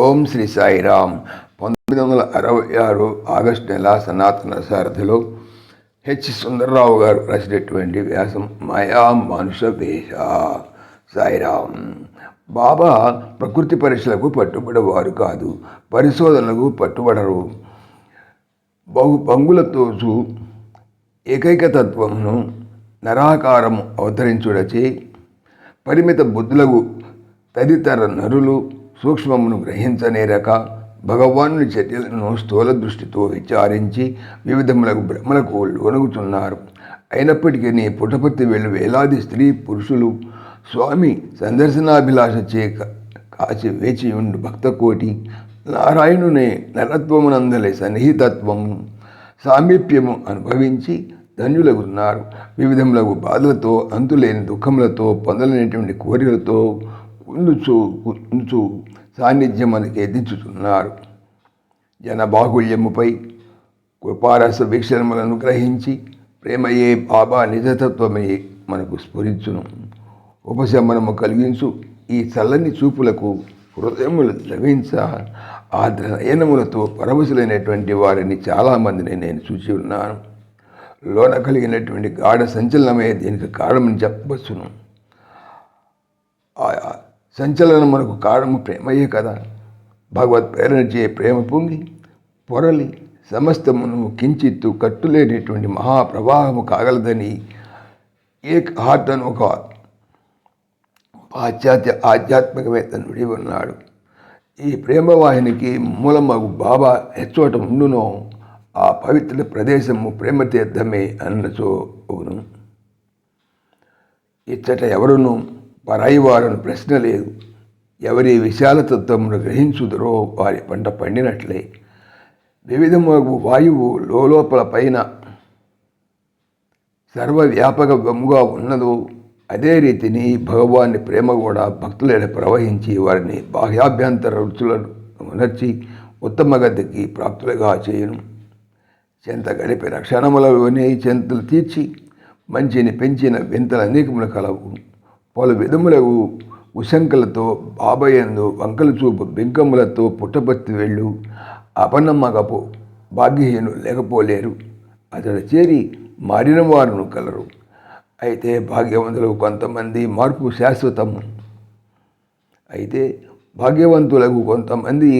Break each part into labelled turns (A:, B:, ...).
A: ఓం శ్రీ సాయిరామ్. పంతొమ్మిది వందల అరవై ఆరు ఆగస్టు నెల సనాతన సారథిలో హెచ్ సుందర్రావు గారు రాసినటువంటి వ్యాసం మాయా మానుష వేష. సాయిరామ్. బాబా ప్రకృతి పరీక్షలకు పట్టుబడేవారు కాదు పరిశోధనలకు పట్టుబడరు. బహు పంగులతోచు ఏకైక తత్వమును నరాకారము అవతరించుడచే పరిమిత బుద్ధులకు తదితర నరులు సూక్ష్మమును గ్రహించనేరక భగవానుని చర్యలను స్థూల దృష్టితో విచారించి వివిధములకు భ్రమలకు లోనుగుతున్నారు అయినప్పటికీ నీ పుటపర్తి వెళ్ళు వేలాది స్త్రీ పురుషులు స్వామి సందర్శనాభిలాష చే కాచి వేచి ఉండు భక్తకోటి. నారాయణుని నరత్వమునందలే సన్నిహితత్వము సామీప్యము అనుభవించి ధన్యులగున్నారు వివిధములకు బాధలతో అంతులేని దుఃఖములతో పొందలేనటువంటి కోరికలతో కుందుచు కుందుచు సాన్నిధ్యం మనకి ఎదించుతున్నారు జన బాహుళ్యముపై కృపారస వీక్షణములను గ్రహించి ప్రేమయే బాబా నిజతత్వమే మనకు స్ఫురించును. ఉపశమనము కలిగించు ఈ చల్లని చూపులకు హృదయములు ద్రవించ ఆ నయనములతో పరవశులైనటువంటి వారిని చాలామందిని నేను చూసి ఉన్నాను. లోన కలిగినటువంటి గాఢ సంచలనమే దీనికి కారణమని చెప్పవచ్చును. సంచలనం మనకు కారణము ప్రేమయే కదా. భగవత్ ప్రేరణ చే ప్రేమ పొంగి పొరలి సమస్తమును కించిత్తు కట్టులేనిటువంటి మహాప్రవాహము కాగలదని ఏక్ హార్ట్ అని ఒక పాశ్చాత్య ఆధ్యాత్మికవేత్త నుడి ఉన్నాడు ఈ ప్రేమవాహినికి మూలమగు బాబా ఎచ్చోట ఉండునో ఆ పవిత్ర ప్రదేశము ప్రేమతీర్థమే అన్నచో అవును ఇచ్చట ఎవరునూ పరాయి వారని ప్రశ్న లేదు. ఎవరి విశాలతత్వమును గ్రహించుదరో వారి పంట పండినట్లే. వివిధమగు వాయువు లోపల పైన సర్వవ్యాపకముగా ఉన్నదో అదే రీతిని భగవాన్ని ప్రేమ కూడా భక్తులైన ప్రవహించి వారిని బాహ్యాభ్యంతర రుచులను ఉనర్చి ఉత్తమ గతికి ప్రాప్తులుగా చేయను. చెంత గడిపిన క్షణములలోనే చెంతలు తీర్చి మంచిని పెంచిన వింతలు అనేకములు కలవు. పలు విధములకు ఉశంకలతో బాబయందు వంకలు చూపు బింకములతో పుట్టపత్తి వెళ్ళు. అపనమ్మకపు భాగ్యహీను లేకపోలేరు. అతడు చేరి మారిన వారును కలరు. అయితే భాగ్యవంతులకు కొంతమంది మార్పు శాశ్వతము అయితే భాగ్యవంతులకు కొంతమంది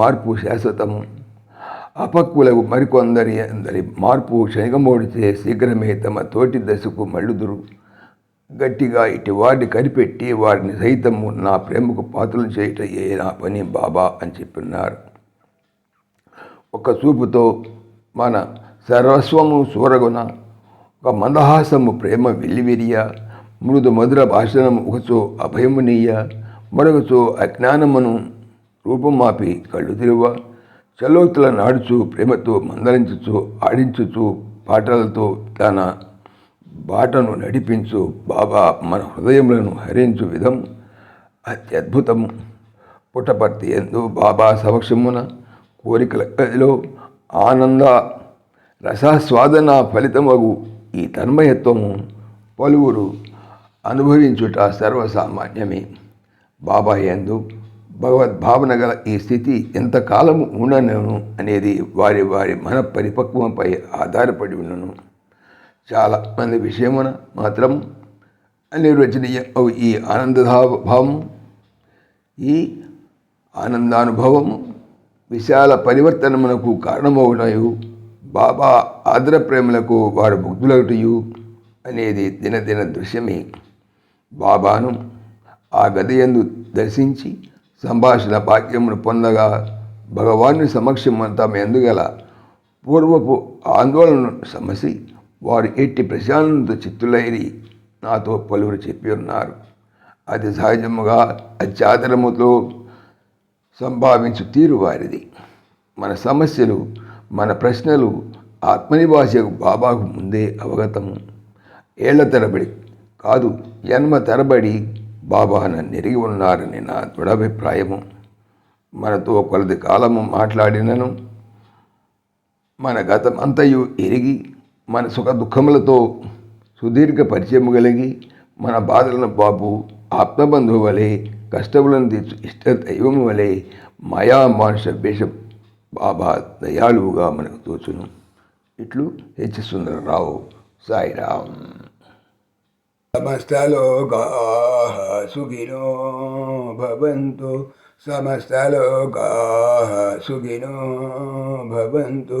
A: మార్పు శాశ్వతము అపక్వులకు మరికొందరి అందరి మార్పు క్షణికమోడిచే శీఘ్రమే తమ తోటి దశకు మళ్ళుదురు. గట్టిగా ఇటు వారిని కనిపెట్టి వారిని సైతము నా ప్రేమకు పాత్రలు చేయట నా పని బాబా అని చెప్పిన్నారు ఒక చూపుతో మన సర్వస్వము సూరగుణ ఒక మందహాసము ప్రేమ వెల్లివిరియ మృదు మధుర భాషణము ఒకచో అభయమునీయ మరొకచో అజ్ఞానమును రూపమాపి కళ్ళు తిరువ చలోతుల నాడుచు ప్రేమతో మందలించుచు ఆడించుచు పాటలతో తన బాటను నడిపించు బాబా మన హృదయములను హరించు విధం. అత్యద్భుతము పుట్టపర్తి ఎందు బాబా సమక్షమున కోరికల గదిలో ఆనంద రసాస్వాదన ఫలితమగు ఈ తన్మయత్వము పలువురు అనుభవించుట సర్వసామాన్యమే. బాబా ఎందు భగవద్భావన గల ఈ స్థితి ఎంతకాలము ఉండను అనేది వారి వారి మన పరిపక్వంపై ఆధారపడి ఉన్నను చాలా మంది విషయమున మాత్రం అనిర్వచనీయ ఈ ఆనందభావము ఈ ఆనందానుభవము విశాల పరివర్తనమునకు కారణమవునయు బాబా ఆదర ప్రేమలకు వారు ముగ్ధులగుటయు అనేది దినదిన దృశ్యమే. బాబాను ఆ గదయందు దర్శించి సంభాషణ భాగ్యమును పొందగా భగవాను సమక్షము తమ ఎందుగల పూర్వపు ఆందోళనను సమసి వారు ఎట్టి ప్రశాంత చిత్తులైరి నాతో పలువురు చెప్పి ఉన్నారు. అది సహజముగా అత్యాదరముతో సంభావించు తీరు వారిది. మన సమస్యలు మన ప్రశ్నలు ఆత్మనివాసకు బాబాకు ముందే అవగతము. ఏళ్ళ తరబడి కాదు జన్మ తరబడి బాబా నెరిగి ఉన్నారని నా దృఢాభిప్రాయము. మనతో కొలది కాలము మాట్లాడినను. మన గతం అంతయు ఎరిగి మన సుఖ దుఃఖములతో సుదీర్ఘ పరిచయము కలిగి మన బాధలను బాబు ఆత్మబంధువు వలె కష్టములను తీర్చు ఇష్ట దైవము వలె మాయా మానుష వేష బాబా దయాళువుగా మనకు తోచును. ఇట్లు హెచ్ సుందరరావు సాయిరామ్ సమస్తలోకాः సుఖినో భవంతు సమస్తలోకాः సుఖినో భవంతు